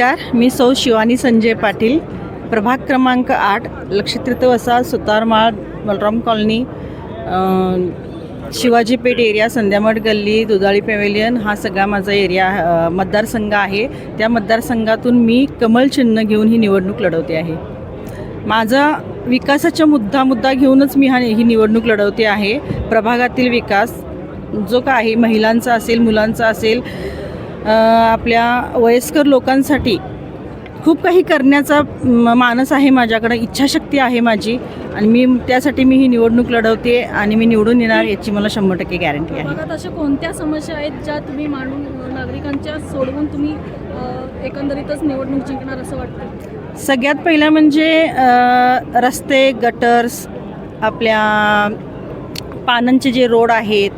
नमस्कार मी सौ शिवानी संजय पाटील. प्रभाग क्रमांक आठ लक्षतीर्थ वसा सुतारमाळ बलराम कॉलनी शिवाजीपेठ शिवाजी पेठ एरिया संध्यामठ गल्ली दुधाळी पॅवेलियन हा सगळा माझा एरिया मतदारसंघ आहे. त्या मतदारसंघातून मी कमल चिन्ह घेऊन ही निवडणूक लढवते आहे. माझा विकासाचा मुद्दा मुद्दा घेऊनच मी हा ही निवडणूक लढवते आहे. प्रभागातील विकास जो का आहे महिलांचा असेल मुलांचा असेल आपल्या वयस्कर लोकांसाठी खूप काही करण्याचा मानस आहे माझ्याकडं इच्छाशक्ती आहे माझी आणि मी त्यासाठी मी ही निवडणूक लढवते आणि मी निवडून येणार याची मला शंभर टक्के गॅरंटी आहे. अशा कोणत्या समस्या आहेत ज्या तुम्ही मांडून अ, नागरिकांच्या सोडवून तुम्ही एकंदरीतच निवडणूक जिंकणार असं वाटतं? सगळ्यात पहिलं म्हणजे रस्ते गटर्स आपल्या पानांचे जे रोड आहेत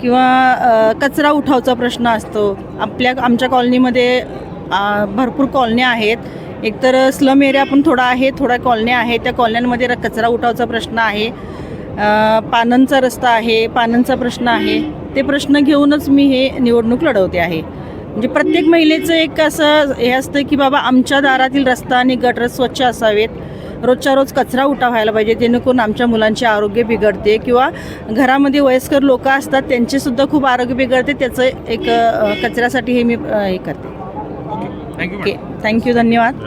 किंवा कचरा उठावचा प्रश्न असतो. आपल्या आमच्या कॉलनीमध्ये भरपूर कॉलन्या आहेत. एकतर स्लम एरिया पण थोडा आहे थोड्या कॉलन्या आहे. त्या कॉलन्यांमध्ये र- कचरा उठावचा प्रश्न आहे. पानांचा रस्ता आहे पानांचा प्रश्न आहे. ते प्रश्न घेऊनच मी हे निवडणूक लढवते आहे. म्हणजे प्रत्येक महिलेचं एक असं हे असतं की बाबा आमच्या दारातील रस्ता आणि गटर स्वच्छ असावेत. रोजच्या रोज कचरा उठा व्हायला पाहिजे जेणेकरून आमच्या मुलांचे आरोग्य बिघडते किंवा घरामध्ये वयस्कर लोक असतात त्यांचेसुद्धा खूप आरोग्य बिघडते त्याचं एक कचऱ्यासाठी हे मी हे करते. ओके. थँक्यू धन्यवाद.